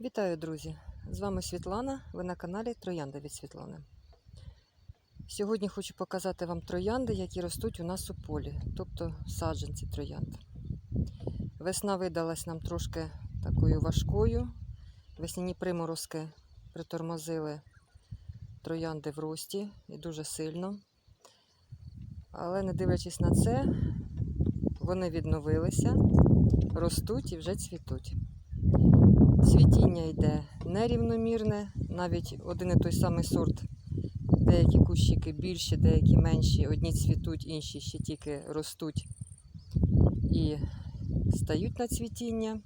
Вітаю, друзі! З вами Світлана. Ви на каналі Троянда від Світлани. Сьогодні хочу показати вам троянди, які ростуть у нас у полі, тобто саджанці троянд. Весна видалась нам трошки такою важкою. Весняні приморозки притормозили троянди в рості і дуже сильно. Але не дивлячись на це, вони відновилися, ростуть і вже цвітуть. Цвітіння йде нерівномірне, навіть один і той самий сорт. Деякі кущики більші, деякі менші. Одні цвітуть, інші ще тільки ростуть і стають на цвітіння.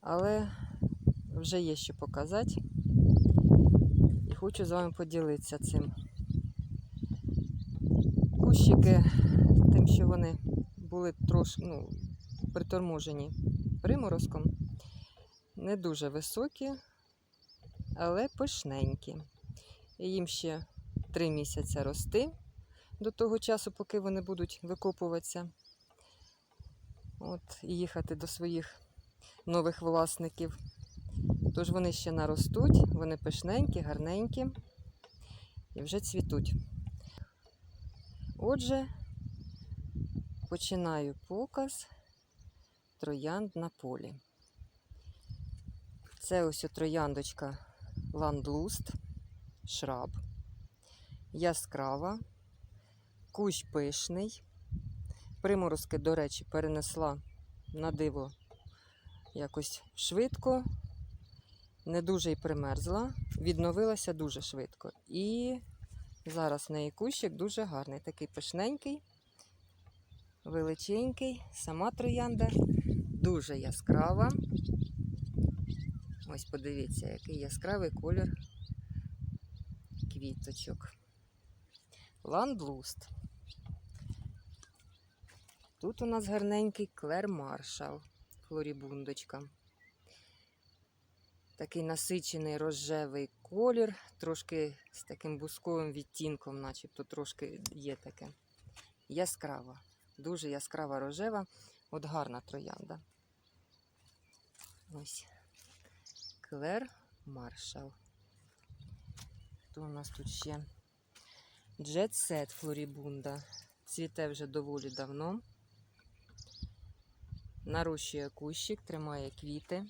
Але вже є що показати. І хочу з вами поділитися цим. Кущики, тим, що вони були трошки ну, приторможені приморозком не дуже високі, але пишненькі. Їм ще три місяці рости до того часу, поки вони будуть викопуватися. От, і їхати до своїх нових власників. Тож вони ще наростуть, вони пишненькі, гарненькі і вже цвітуть. Отже, починаю показ троянд на полі. Це ось трояндочка ландлуст, шраб, яскрава, кущ пишний. Приморозки, до речі, перенесла на диво якось швидко, не дуже й примерзла, відновилася дуже швидко. І зараз в неї кущик дуже гарний, такий пишненький, величенький, сама троянда, дуже яскрава. Ось подивіться, який яскравий колір квіточок. Ландлуст. Тут у нас гарненький клер маршал, флорібундочка. Такий насичений рожевий колір, трошки з таким бусковим відтінком, начебто трошки є таке. Яскрава, дуже яскрава рожева, от гарна троянда. Ось. Клер Маршал. Хто у нас тут ще? Джет Сет Флорібунда. Цвіте вже доволі давно. Нарощує кущик, тримає квіти.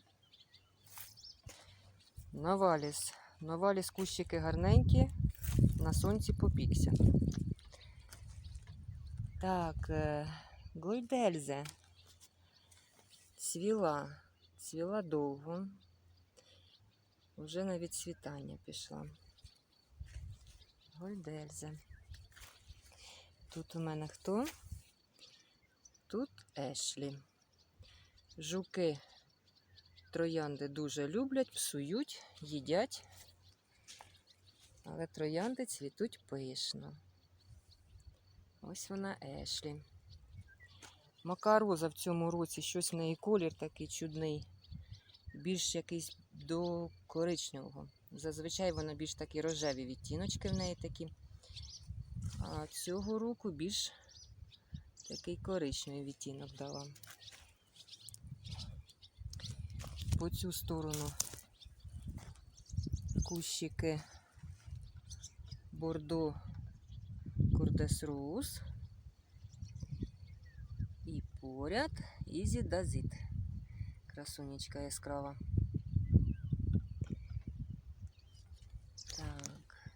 Новаліс. Новаліс кущики гарненькі, на сонці попікся. Так, е, Гольдельзе. Цвіла. Цвіла довго. Вже на відцвітання пішла. Гольдельзе. Тут у мене хто? Тут Ешлі. Жуки троянди дуже люблять, псують, їдять. Але троянди цвітуть пишно. Ось вона Ешлі. Макароза в цьому році щось в неї колір такий чудний. Більш якийсь до коричневого. Зазвичай вона більш такі рожеві відтіночки в неї такі. А цього року більш такий коричневий відтінок дала. По цю сторону кущики Бордо Курдес Роуз. І поряд Ізі Дазит. Красунечка яскрава. Так.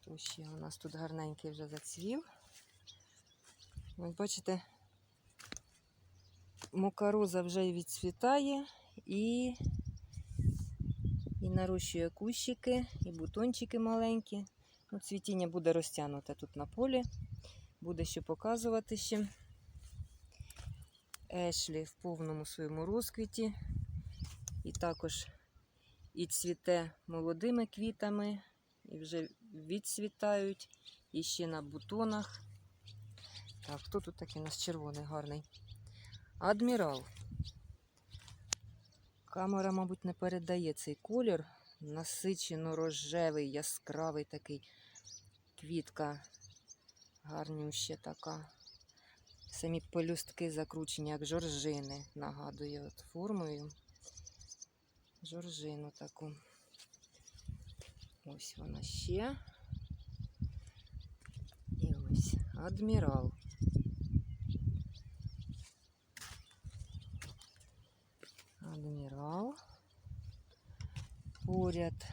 Ось ще у нас тут гарненький вже зацвів. Ось бачите, мокароза вже і відцвітає і, і нарощує кущики, і бутончики маленькі. Ну, цвітіння буде розтягнуте тут на полі. Буде що показувати ще. Ешлі в повному своєму розквіті. І також і цвіте молодими квітами, і вже відцвітають, і ще на бутонах. Так, хто тут такий у нас червоний гарний? Адмірал. Камера, мабуть, не передає цей колір. Насичено рожевий, яскравий такий квітка. Гарнюща така. Самі пелюстки закручені, як жоржини, нагадує от формою. Жоржину таку. Ось вона ще. І ось адмірал. Адмірал. Поряд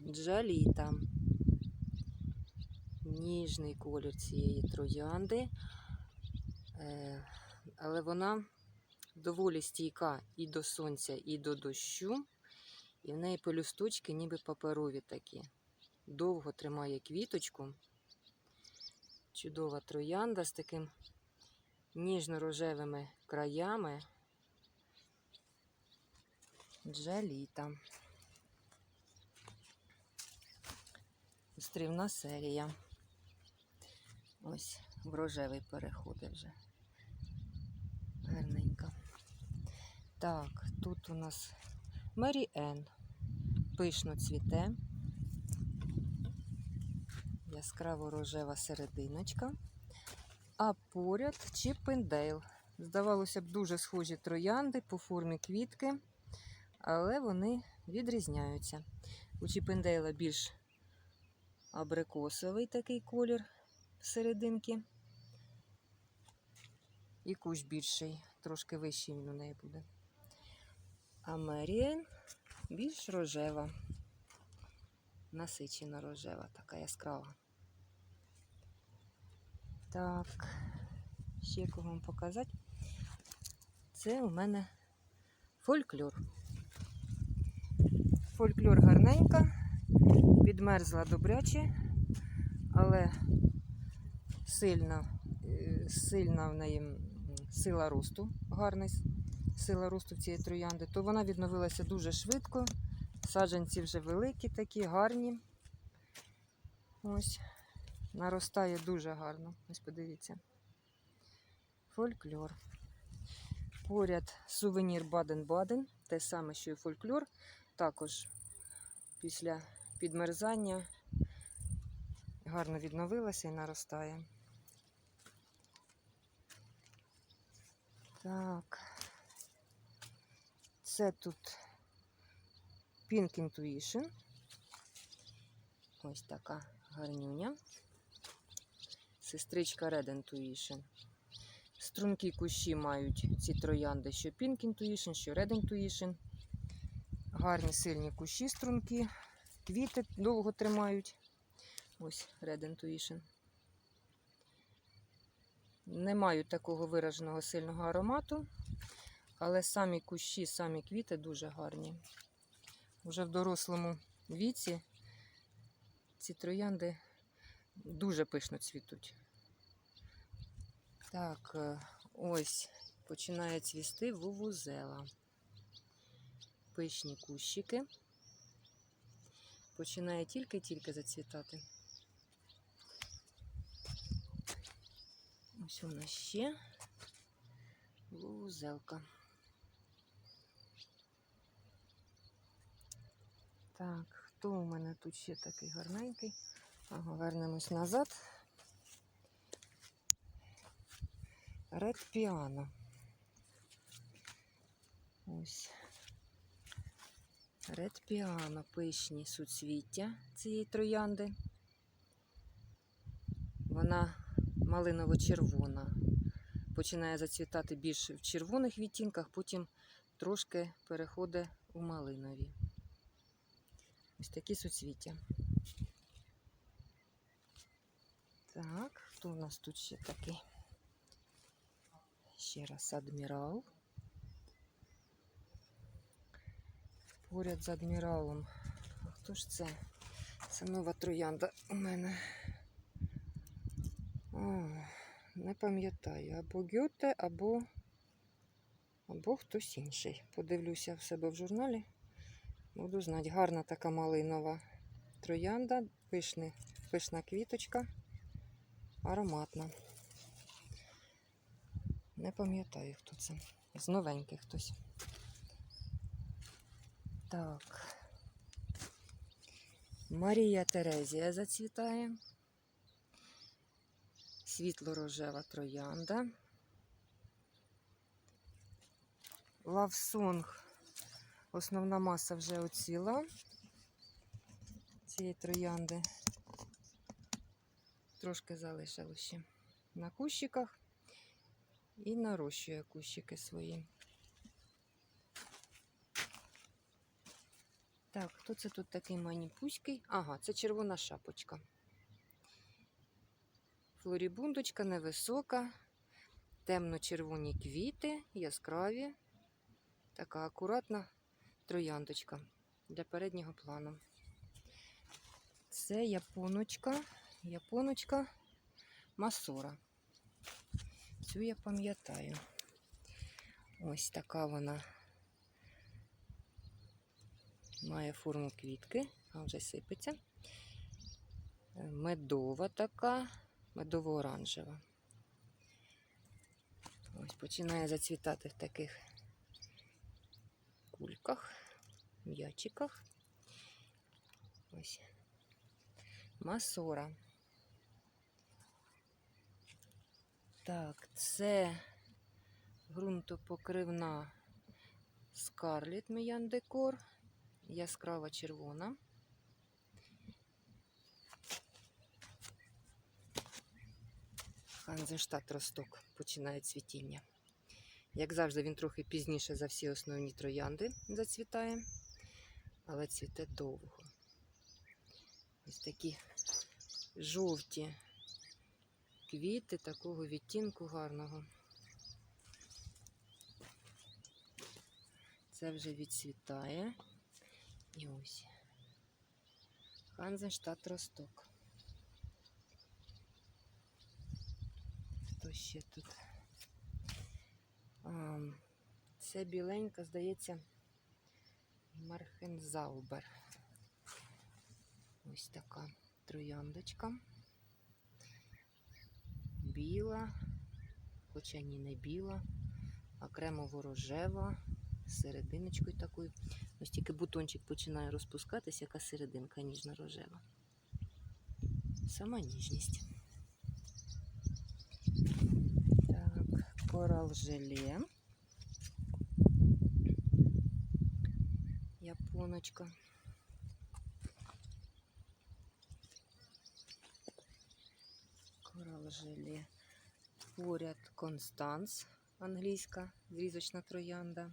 джаліта. Ніжний колір цієї троянди. Е, але вона доволі стійка і до сонця, і до дощу. І в неї пелюсточки ніби паперові такі. Довго тримає квіточку. Чудова троянда з таким ніжно-рожевими краями. Джаліта. Стрівна серія. Ось в рожевий переходить вже. Гарненько. Так, тут у нас Мері Енн. Пишно цвіте. Яскраво рожева серединочка. А поряд Чіппендейл. Здавалося б, дуже схожі троянди по формі квітки, але вони відрізняються. У Чіппендейла більш абрикосовий такий колір серединки. І кущ більший, трошки вищий він у неї буде. А Меріен більш рожева, насичена рожева, така яскрава. Так, ще кого вам показати. Це у мене фольклор. Фольклор гарненька, підмерзла добряче, але сильна, е, сильна в неї сила росту, гарна с- сила росту цієї троянди, то вона відновилася дуже швидко. Саджанці вже великі, такі, гарні. Ось, наростає дуже гарно. Ось подивіться. Фольклор. Поряд сувенір Баден-Баден, те саме, що і фольклор. Також після підмерзання гарно відновилася і наростає. Так. Це тут Pink Intuition. Ось така гарнюня. Сестричка Red Intuition. Стрункі кущі мають ці троянди, що Pink Intuition, що Red Intuition. Гарні сильні кущі струнки. Квіти довго тримають. Ось Red Intuition. Не мають такого вираженого сильного аромату, але самі кущі, самі квіти дуже гарні. Вже в дорослому віці ці троянди дуже пишно цвітуть. Так, е, ось починає цвісти вувузела. Пишні кущики. Починає тільки-тільки зацвітати. Ось вона ще вузелка. Так, хто у мене тут ще такий гарненький? Ага, вернемось назад. Ред піано. Ось. Ред піано, пишні суцвіття цієї троянди. Вона малиново-червона. Починає зацвітати більше в червоних відтінках, потім трошки переходить у малинові. Ось такі суцвіття. Так, хто у нас тут ще такий? Ще раз адмірал. Поряд з адміралом. А хто ж це? Це нова троянда у мене. О, не пам'ятаю, або Гьоте, або, або хтось інший. Подивлюся в себе в журналі. Буду знати. Гарна така малинова троянда, пишний, пишна квіточка, ароматна. Не пам'ятаю, хто це. З новеньких хтось. Так. Марія Терезія зацвітає. світло-рожева троянда. Лавсонг. Основна маса вже оціла цієї троянди. Трошки залишилось ще на кущиках і нарощує кущики свої. Так, хто це тут такий маніпуський? Ага, це червона шапочка. Флорібундочка невисока, темно-червоні квіти, яскраві. Така акуратна трояндочка для переднього плану. Це японочка, японочка Масора. Цю я пам'ятаю. Ось така вона має форму квітки, а вже сипеться. Медова така, медово-оранжева. Ось починає зацвітати в таких кульках, м'ячиках. Ось. Масора. Так, це ґрунтопокривна Scarlet Миян Декор, яскрава червона. Ханзенштадт росток починає цвітіння. Як завжди, він трохи пізніше за всі основні троянди зацвітає, але цвіте довго. Ось такі жовті квіти такого відтінку гарного. Це вже відцвітає. І ось. Ханзенштадт росток. Хто ще тут? А, це біленька, здається, Мархензаубер. Ось така трояндочка. Біла, хоча ні не біла, а кремово-рожева, серединочкою такою. Ось тільки бутончик починає розпускатися, яка серединка ніжно-рожева. Сама ніжність. Так, корал желе. Японочка. Корал желе. Поряд Констанс, англійська зрізочна троянда.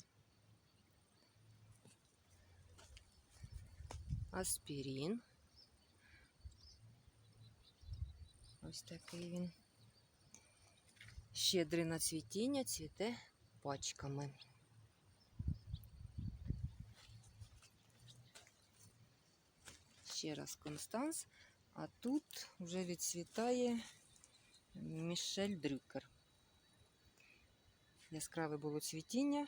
Аспірін. Ось такий він. Щедрий на цвітіння, цвіте пачками. Ще раз Констанс. А тут вже відцвітає Мішель Дрюкер. Яскраве було цвітіння.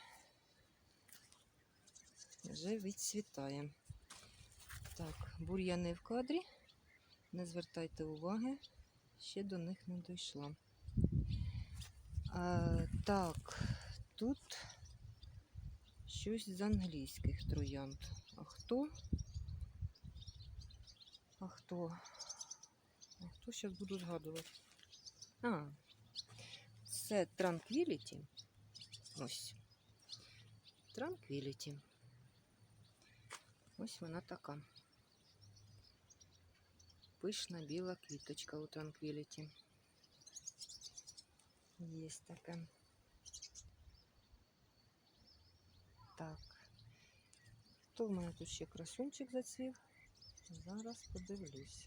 Вже відцвітає. Так, бур'яни в кадрі. Не звертайте уваги, ще до них не дійшла. А, так, тут щось з англійських троянд. А хто? А хто? А хто зараз буду згадувати? А, це Tranquility. Ось. Tranquility. Ось вона така. Пишна біла квіточка у Tranquility. Є таке. Так. Хто в мене тут ще красунчик зацвів? Зараз подивлюсь.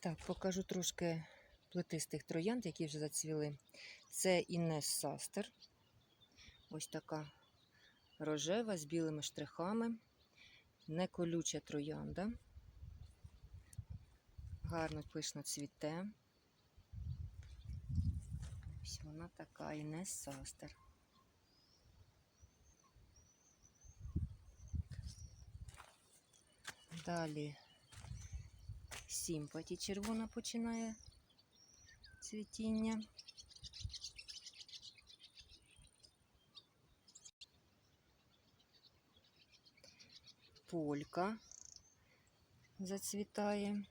Так, покажу трошки плетистих троянд, які вже зацвіли. Це Інес Састер. Ось така рожева з білими штрихами. Неколюча троянда. Гарно пишно цвіте. Ось вона така Інес Састер. Далі Сімпаті червона починає цвітіння. Полька. зацвітає.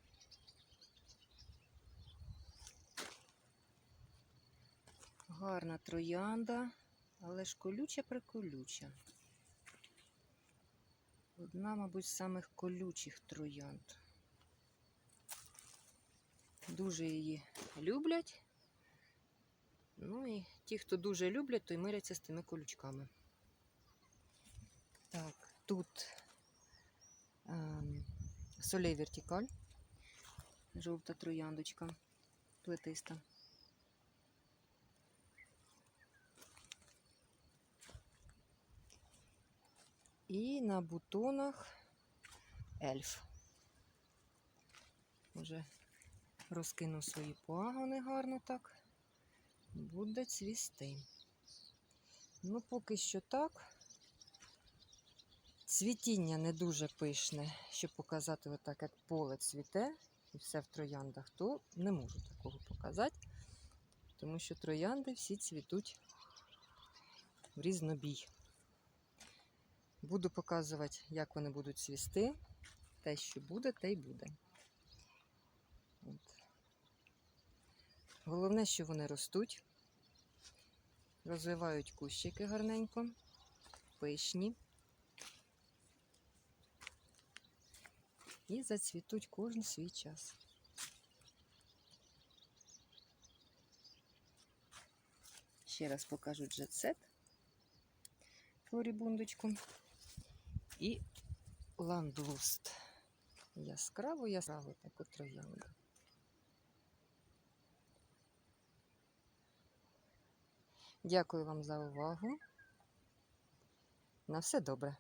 Гарна троянда, але ж колюча приколюча. Одна, мабуть, з самих колючих троянд. Дуже її люблять. Ну і ті, хто дуже люблять, то й миряться з тими колючками. Так, тут ем, солей вертикаль, жовта трояндочка, плетиста. І на бутонах ельф. Вже розкинув свої пагони гарно так. Буде цвісти. Ну, поки що так. Цвітіння не дуже пишне, щоб показати отак, як поле цвіте, і все в трояндах, то не можу такого показати, тому що троянди всі цвітуть в різнобій. Буду показувати, як вони будуть цвісти. Те, що буде, те й буде. От. Головне, що вони ростуть, розвивають кущики гарненько, пишні. І зацвітуть кожен свій час. Ще раз покажу джетсет, флорібундочку і ландлуст. Яскраво, яскраво таку троянду. Дякую вам за увагу. На все добре.